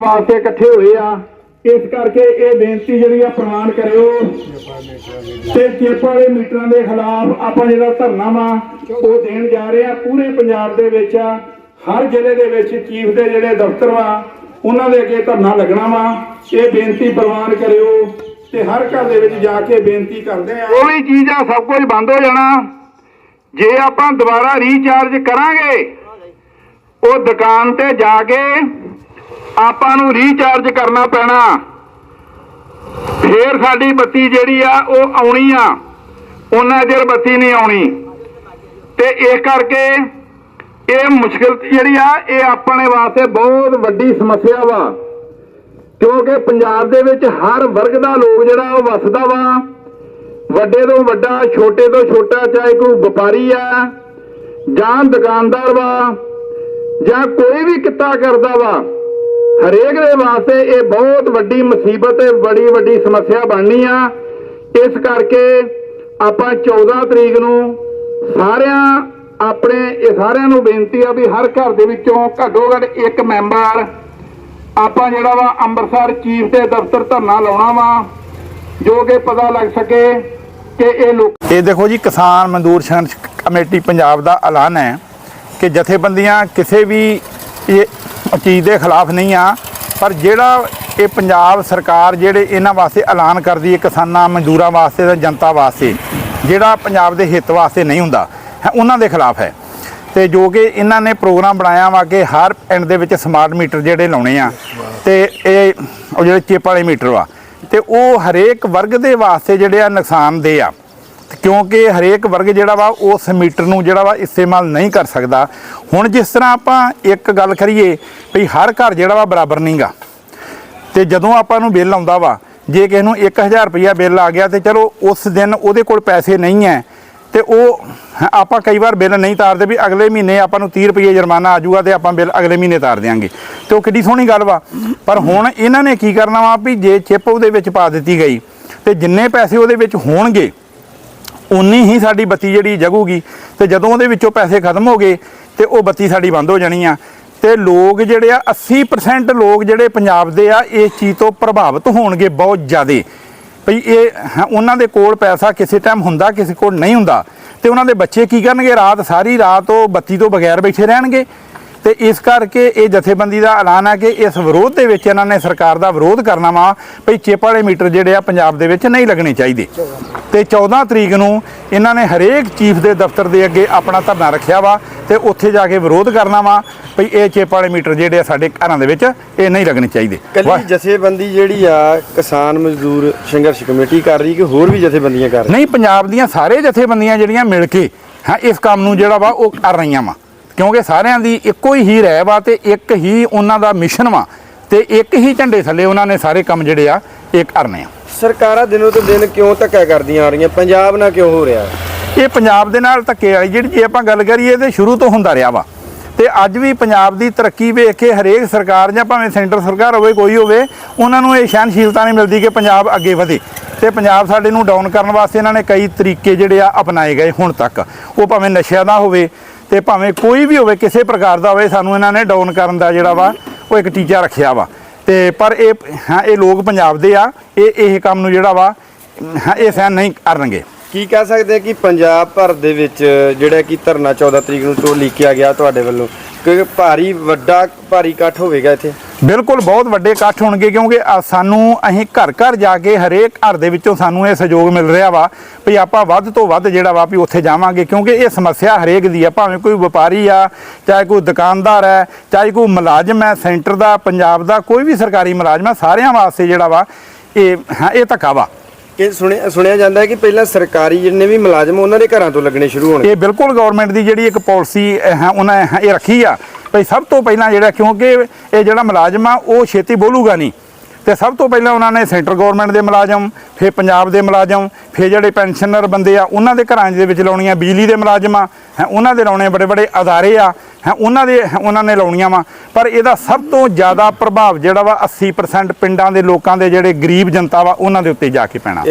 ਵਾਸਤੇ ਇਕੱਠੇ ਹੋਏ ਆ। ਇਸ ਕਰਕੇ ਇਹ ਬੇਨਤੀ ਜਿਹੜੀ ਆ, ਪ੍ਰਵਾਨ ਕਰਿਓ। ਤੇ ਚਿੱਪ ਵਾਲੇ ਮੀਟਰਾਂ ਦੇ ਖਿਲਾਫ ਆਪਾਂ ਜਿਹੜਾ ਧਰਨਾ ਵਾ ਉਹ ਦੇਣ ਜਾ ਰਹੇ ਆ, ਪੂਰੇ ਪੰਜਾਬ ਦੇ ਵਿੱਚ ਹਰ ਜ਼ਿਲ੍ਹੇ ਦੇ ਵਿੱਚ ਚੀਫ ਦੇ ਜਿਹੜੇ ਦਫ਼ਤਰ ਵਾ, ਉਹਨਾਂ ਦੇ ਅੱਗੇ ਧਰਨਾ ਲੱਗਣਾ ਵਾ। ਇਹ ਬੇਨਤੀ ਪ੍ਰਵਾਨ ਕਰਿਓ ਤੇ ਹਰ ਘਰ ਦੇ ਵਿੱਚ ਜਾ ਕੇ ਬੇਨਤੀ ਕਰਦੇ ਆ। ਉਹ ਚੀਜ਼ ਆ ਸਭ ਕੁਝ ਬੰਦ ਹੋ ਜਾਣਾ। ਜੇ ਆਪਾਂ ਦੁਬਾਰਾ ਰੀਚਾਰਜ ਕਰਾਂਗੇ, ਉਹ ਦੁਕਾਨ ਤੇ ਜਾ ਕੇ ਆਪਾਂ ਨੂੰ ਰੀਚਾਰਜ ਕਰਨਾ ਪੈਣਾ। ਫੇਰ ਸਾਡੀ ਬੱਤੀ ਜਿਹੜੀ ਆ, ਉਹ ਆਉਣੀ ਆ। ਉਹਨਾਂ ਚਿਰ ਬੱਤੀ ਨਹੀਂ ਆਉਣੀ। ਤੇ ਇਸ ਕਰਕੇ ਇਹ ਮੁਸ਼ਕਲ ਜਿਹੜੀ ਆ, ਇਹ ਆਪਣੇ ਵਾਸਤੇ ਬਹੁਤ ਵੱਡੀ ਸਮੱਸਿਆ ਵਾ। ਕਿਉਂਕਿ ਪੰਜਾਬ ਦੇ ਵਿੱਚ ਹਰ ਵਰਗ ਦਾ ਲੋਕ ਜਿਹੜਾ, ਉਹ ਵਸਦਾ ਵਾ। ਵੱਡੇ ਤੋਂ ਵੱਡਾ, ਛੋਟੇ ਤੋਂ ਛੋਟਾ, ਚਾਹੇ ਕੋਈ ਵਪਾਰੀ ਆ, ਜਾਂ ਦੁਕਾਨਦਾਰ ਵਾ, ਜਾਂ ਕੋਈ ਵੀ ਕਿੱਤਾ ਕਰਦਾ ਵਾ। ਹਰੇਕ ਦੇ ਵਾਸਤੇ ਇਹ ਬਹੁਤ ਵੱਡੀ ਮੁਸੀਬਤ ਤੇ ਬੜੀ ਵੱਡੀ ਸਮੱਸਿਆ ਬਣਨੀ ਆ। ਇਸ ਕਰਕੇ ਆਪਾਂ 14 ਤਰੀਕ ਨੂੰ ਸਾਰਿਆਂ ਆਪਣੇ, ਇਹ ਸਾਰਿਆਂ ਨੂੰ ਬੇਨਤੀ ਆ ਵੀ ਹਰ ਘਰ ਦੇ ਵਿੱਚੋਂ ਘੱਟੋ ਘੱਟ ਇੱਕ ਮੈਂਬਰ ਆਪਾਂ ਜਿਹੜਾ ਵਾ ਅੰਮ੍ਰਿਤਸਰ ਚੀਫ ਦੇ ਦਫ਼ਤਰ ਧਰਨਾ ਲਾਉਣਾ ਵਾ, ਜੋ ਕਿ ਪਤਾ ਲੱਗ ਸਕੇ ਕਿ ਇਹ ਲੋਕ ਇਹ ਦੇਖੋ ਜੀ, ਕਿਸਾਨ ਮਜ਼ਦੂਰ ਸੰਘਰਸ਼ ਕਮੇਟੀ ਪੰਜਾਬ ਦਾ ਐਲਾਨ ਹੈ ਕਿ ਜਥੇਬੰਦੀਆਂ ਕਿਸੇ ਵੀ ਚੀਜ਼ ਦੇ ਖਿਲਾਫ ਨਹੀਂ ਆ, ਪਰ ਜਿਹੜਾ ਇਹ ਪੰਜਾਬ ਸਰਕਾਰ ਜਿਹੜੇ ਇਹਨਾਂ ਵਾਸਤੇ ਐਲਾਨ ਕਰਦੀ ਹੈ ਕਿਸਾਨਾਂ, ਮਜ਼ਦੂਰਾਂ ਵਾਸਤੇ ਤੇ ਜਨਤਾ ਵਾਸਤੇ, ਜਿਹੜਾ ਪੰਜਾਬ ਦੇ ਹਿੱਤ ਵਾਸਤੇ ਨਹੀਂ ਹੁੰਦਾ, ਹੈ ਉਹਨਾਂ ਦੇ ਖਿਲਾਫ ਹੈ। ਤੇ ਜੋ ਕਿ ਇਹਨਾਂ ਨੇ ਪ੍ਰੋਗਰਾਮ ਬਣਾਇਆ ਵਾ ਕਿ ਹਰ ਪਿੰਡ ਦੇ ਵਿੱਚ ਸਮਾਰਟ ਮੀਟਰ ਜਿਹੜੇ ਲਾਉਣੇ ਆ, ਤੇ ਇਹ ਉਹ ਜਿਹੜੇ ਚਿੱਪ ਵਾਲੇ ਮੀਟਰ ਵਾ, ਤੇ ਉਹ ਹਰੇਕ ਵਰਗ ਦੇ ਵਾਸਤੇ ਜਿਹੜੇ ਆ ਨੁਕਸਾਨਦੇਹ ਆ। ਕਿਉਂਕਿ ਹਰੇਕ ਵਰਗ ਜਿਹੜਾ ਵਾ ਉਸ ਮੀਟਰ ਨੂੰ ਜਿਹੜਾ ਵਾ ਇਸਤੇਮਾਲ ਨਹੀਂ ਕਰ ਸਕਦਾ। ਹੁਣ ਜਿਸ ਤਰ੍ਹਾਂ ਆਪਾਂ ਇੱਕ ਗੱਲ ਕਰੀਏ ਵੀ ਹਰ ਘਰ ਜਿਹੜਾ ਵਾ ਬਰਾਬਰ ਨਹੀਂਗਾ। ਤੇ ਜਦੋਂ ਆਪਾਂ ਨੂੰ ਬਿੱਲ ਆਉਂਦਾ ਵਾ, ਜੇ ਕਿਸੇ ਨੂੰ 1000 ਰੁਪਇਆ ਬਿੱਲ ਆ ਗਿਆ ਤੇ ਚਲੋ ਉਸ ਦਿਨ ਉਹਦੇ ਕੋਲ ਪੈਸੇ ਨਹੀਂ ਹੈ ਤੇ ਉਹ ਆਪਾਂ ਕਈ ਵਾਰ ਬਿੱਲ ਨਹੀਂ ਤਾਰਦੇ ਵੀ ਅਗਲੇ ਮਹੀਨੇ ਆਪਾਂ ਨੂੰ 30 ਰੁਪਏ ਜੁਰਮਾਨਾ ਆ ਜਾਊਗਾ ਤੇ ਆਪਾਂ ਬਿੱਲ ਅਗਲੇ ਮਹੀਨੇ ਤਾਰ ਦਿਆਂਗੇ। ਤੇ ਉਹ ਕਿੱਡੀ ਸੋਹਣੀ ਗੱਲ ਵਾ। ਪਰ ਹੁਣ ਇਹਨਾਂ ਨੇ ਕੀ ਕਰਨਾ ਵਾ ਵੀ ਜੇ ਚਿੱਪ ਉਹਦੇ ਵਿੱਚ ਪਾ ਦਿੱਤੀ ਗਈ, ਤੇ ਜਿੰਨੇ ਪੈਸੇ ਉਹਦੇ ਵਿੱਚ ਹੋਣਗੇ ਉਨੀ ਹੀ ਸਾਡੀ ਬੱਤੀ ਜਿਹੜੀ ਜਗੂਗੀ ਤੇ ਜਦੋਂ ਉਹਦੇ ਵਿੱਚੋਂ ਪੈਸੇ ਖਤਮ ਹੋ ਗਏ ਤੇ ਉਹ ਬੱਤੀ ਸਾਡੀ ਬੰਦ ਹੋ ਜਾਣੀ ਆ। ਤੇ ਲੋਕ ਜਿਹੜੇ ਆ 80% ਲੋਕ ਜਿਹੜੇ ਪੰਜਾਬ ਦੇ ਆ, ਇਸ ਚੀਜ਼ ਤੋਂ ਪ੍ਰਭਾਵਿਤ ਹੋਣਗੇ ਬਹੁਤ ਜ਼ਿਆਦੇ। ਭਈ ਇਹ ਉਹਨਾਂ ਦੇ ਕੋਲ ਪੈਸਾ ਕਿਸੇ ਟਾਈਮ ਹੁੰਦਾ, ਕਿਸੇ ਕੋਲ ਨਹੀਂ ਹੁੰਦਾ। ਤੇ ਉਹਨਾਂ ਦੇ ਬੱਚੇ ਕੀ ਕਰਨਗੇ? ਰਾਤ, ਸਾਰੀ ਰਾਤ ਉਹ ਬੱਤੀ ਤੋਂ ਬਗੈਰ ਬੈਠੇ ਰਹਿਣਗੇ। ਤੇ ਇਸ ਕਰਕੇ ਇਹ ਜਥੇਬੰਦੀ ਦਾ ਐਲਾਨ ਹੈ ਕਿ ਇਸ ਵਿਰੋਧ ਦੇ ਵਿੱਚ ਇਹਨਾਂ ਨੇ ਸਰਕਾਰ ਦਾ ਵਿਰੋਧ ਕਰਨਾ ਵਾ ਭਈ ਚਿੱਪ ਵਾਲੇ ਮੀਟਰ ਜਿਹੜੇ ਆ ਪੰਜਾਬ ਦੇ ਵਿੱਚ ਨਹੀਂ ਲੱਗਣੇ ਚਾਹੀਦੇ। ਤੇ 14 ਤਰੀਕ ਨੂੰ ਇਹਨਾਂ ਨੇ ਹਰੇਕ ਚੀਫ ਦੇ ਦਫ਼ਤਰ ਦੇ ਅੱਗੇ ਆਪਣਾ ਧਰਨਾ ਰੱਖਿਆ ਵਾ ਤੇ ਉੱਥੇ ਜਾ ਕੇ ਵਿਰੋਧ ਕਰਨਾ ਵਾ ਭਈ ਇਹ ਚਿੱਪ ਵਾਲੇ ਮੀਟਰ ਜਿਹੜੇ ਆ ਸਾਡੇ ਘਰਾਂ ਦੇ ਵਿੱਚ ਇਹ ਨਹੀਂ ਲੱਗਣੇ ਚਾਹੀਦੇ। ਕੱਲੀ। ਜਥੇਬੰਦੀ ਜਿਹੜੀ ਆ ਕਿਸਾਨ ਮਜ਼ਦੂਰ ਸੰਘਰਸ਼ ਕਮੇਟੀ ਕਰ ਰਹੀ ਕਿ ਹੋਰ ਵੀ ਜਥੇਬੰਦੀਆਂ ਕਰ ਰਹੀਆਂ? ਨਹੀਂ ਪੰਜਾਬ ਦੀਆਂ ਸਾਰੇ ਜਥੇਬੰਦੀਆਂ ਜਿਹੜੀਆਂ ਮਿਲ ਕੇ ਹਾਂ ਇਸ ਕੰਮ ਨੂੰ ਜਿਹੜਾ ਵਾ ਉਹ ਕਰ ਰਹੀਆਂ ਵਾ। ਕਿਉਂਕਿ ਸਾਰਿਆਂ ਦੀ ਇੱਕੋ ਹੀ ਰਹਿ ਵਾ ਤੇ ਇੱਕ ਹੀ ਉਹਨਾਂ ਦਾ ਮਿਸ਼ਨ ਵਾ ਤੇ ਇੱਕ ਹੀ ਝੰਡੇ ਥੱਲੇ ਉਹਨਾਂ ਨੇ ਸਾਰੇ ਕੰਮ ਜਿਹੜੇ ਆ ਇਹ ਕਰਨੇ ਆ। ਸਰਕਾਰਾਂ ਦਿਨੋਂ ਤੇ ਦਿਨ ਕਿਉਂ ਧੱਕਾ ਕਰਦੀਆਂ ਆ ਰਹੀਆਂ? ਪੰਜਾਬ ਨਾਲ ਕਿਉਂ ਹੋ ਰਿਹਾ? ਇਹ ਪੰਜਾਬ ਦੇ ਨਾਲ ਧੱਕੇ ਵਾਲੀ ਜਿਹੜੀ ਜੇ ਆਪਾਂ ਗੱਲ ਕਰੀਏ ਤੇ ਸ਼ੁਰੂ ਤੋਂ ਹੁੰਦਾ ਰਿਹਾ ਵਾ। ਤੇ ਅੱਜ ਵੀ ਪੰਜਾਬ ਦੀ ਤਰੱਕੀ ਵੇਖ ਕੇ ਹਰੇਕ ਸਰਕਾਰ ਜਾਂ ਭਾਵੇਂ ਸੈਂਟਰ ਸਰਕਾਰ ਹੋਵੇ ਕੋਈ ਹੋਵੇ ਉਹਨਾਂ ਨੂੰ ਇਹ ਸਹਿਣਸ਼ੀਲਤਾ ਨਹੀਂ ਮਿਲਦੀ ਕਿ ਪੰਜਾਬ ਅੱਗੇ ਵਧੇ। ਤੇ ਪੰਜਾਬ ਸਾਡੇ ਨੂੰ ਡਾਊਨ ਕਰਨ ਵਾਸਤੇ ਇਹਨਾਂ ਨੇ ਕਈ ਤਰੀਕੇ ਜਿਹੜੇ ਆ ਅਪਣਾਏ ਗਏ ਹੁਣ ਤੱਕ। ਉਹ ਭਾਵੇਂ ਨਸ਼ਿਆਂ ਦਾ ਹੋਵੇ ਤੇ ਭਾਵੇਂ ਕੋਈ ਵੀ ਹੋਵੇ, ਕਿਸੇ ਪ੍ਰਕਾਰ ਦਾ ਹੋਵੇ, ਸਾਨੂੰ ਇਹਨਾਂ ਨੇ ਡਾਊਨ ਕਰਨ ਦਾ ਜਿਹੜਾ ਵਾ, ਉਹ ਇੱਕ ਟੀਚਾ ਰੱਖਿਆ ਵਾ। ਤੇ ਪਰ ਇਹ, ਹਾਂ, ਇਹ ਲੋਕ ਪੰਜਾਬ ਦੇ ਆ, ਇਹ ਇਹ ਕੰਮ ਨੂੰ ਜਿਹੜਾ ਵਾ ਇਹ ਸਹਿਣ ਨਹੀਂ ਕਰਨਗੇ। ਕੀ ਕਹਿ ਸਕਦੇ ਕਿ ਪੰਜਾਬ ਭਰ ਦੇ ਵਿੱਚ ਜਿਹੜਾ ਕਿ ਧਰਨਾ 14 ਤਰੀਕ ਨੂੰ ਤੋਂ ਲਿਖਿਆ ਗਿਆ ਤੁਹਾਡੇ ਵੱਲੋਂ? ਕਿ ਭਾਰੀ ਵੱਡਾ ਭਾਰੀ ਇਕੱਠ ਹੋਵੇਗਾ ਇੱਥੇ? ਬਿਲਕੁਲ, ਬਹੁਤ ਵੱਡੇ ਇਕੱਠ ਹੋਣਗੇ ਕਿਉਂਕਿ ਸਾਨੂੰ ਅਸੀਂ ਘਰ ਘਰ ਜਾ ਕੇ ਹਰੇਕ ਘਰ ਦੇ ਵਿੱਚੋਂ ਸਾਨੂੰ ਇਹ ਸਹਿਯੋਗ ਮਿਲ ਰਿਹਾ ਵਾ ਵੀ ਆਪਾਂ ਵੱਧ ਤੋਂ ਵੱਧ ਜਿਹੜਾ ਵਾ ਵੀ ਉੱਥੇ ਜਾਵਾਂਗੇ ਕਿਉਂਕਿ ਇਹ ਸਮੱਸਿਆ ਹਰੇਕ ਦੀ ਆ, ਭਾਵੇਂ ਕੋਈ ਵਪਾਰੀ ਆ, ਚਾਹੇ ਕੋਈ ਦੁਕਾਨਦਾਰ ਹੈ, ਚਾਹੇ ਕੋਈ ਮੁਲਾਜ਼ਮ ਹੈ, ਸੈਂਟਰ ਦਾ, ਪੰਜਾਬ ਦਾ, ਕੋਈ ਵੀ ਸਰਕਾਰੀ ਮੁਲਾਜ਼ਮ ਹੈ, ਸਾਰਿਆਂ ਵਾਸਤੇ ਜਿਹੜਾ ਵਾ ਇਹ, ਹਾਂ, ਇਹ ਧੱਕਾ ਵਾ। ਕਿ ਸੁਣਿਆ ਸੁਣਿਆ ਜਾਂਦਾ ਹੈ ਕਿ ਪਹਿਲਾਂ ਸਰਕਾਰੀ ਜਿੰਨੇ ਵੀ ਮੁਲਾਜ਼ਮ ਉਹਨਾਂ ਦੇ ਘਰਾਂ ਤੋਂ ਲੱਗਣੇ ਸ਼ੁਰੂ ਹੋਣਗੇ ਇਹ ਬਿਲਕੁਲ ਗਵਰਨਮੈਂਟ ਦੀ ਜਿਹੜੀ ਇੱਕ ਪਾਲਿਸੀ ਉਹਨਾਂ ਇਹ ਰੱਖੀ ਆ। ਭਈ ਸਭ ਤੋਂ ਪਹਿਲਾਂ ਜਿਹੜਾ ਕਿਉਂਕਿ ਇਹ ਜਿਹੜਾ ਮੁਲਾਜ਼ਮ ਆ, ਉਹ ਛੇਤੀ ਬੋਲੂਗਾ ਨਹੀਂ। ਤੇ ਸਭ ਤੋਂ ਪਹਿਲਾਂ ਉਹਨਾਂ ਨੇ ਸੈਂਟਰ ਗਵਰਨਮੈਂਟ ਦੇ ਮੁਲਾਜ਼ਮ ਫਿਰ ਪੰਜਾਬ ਦੇ ਮੁਲਾਜ਼ਮ ਫਿਰ ਜਿਹੜੇ ਪੈਨਸ਼ਨਰ ਬੰਦੇ ਆ ਉਹਨਾਂ ਦੇ ਘਰਾਂ ਦੇ ਵਿੱਚ ਲਾਉਣੀਆਂ ਬਿਜਲੀ ਦੇ ਮੁਲਾਜ਼ਮ ਆ ਹੈਂ, ਉਹਨਾਂ ਦੇ ਲਾਉਣੇ ਬੜੇ ਬੜੇ ਅਦਾਰੇ ਆ ਹੈਂ, ਉਹਨਾਂ ਦੇ ਉਹਨਾਂ ਨੇ ਲਾਉਣੀਆਂ ਵਾ। ਪਰ ਇਹਦਾ ਸਭ ਤੋਂ ਜ਼ਿਆਦਾ ਪ੍ਰਭਾਵ ਜਿਹੜਾ ਵਾ 80% ਪਿੰਡਾਂ ਦੇ ਲੋਕਾਂ ਦੇ ਜਿਹੜੇ ਗਰੀਬ ਜਨਤਾ ਵਾ ਉਹਨਾਂ ਦੇ ਉੱਤੇ ਜਾ ਕੇ ਪੈਣਾ।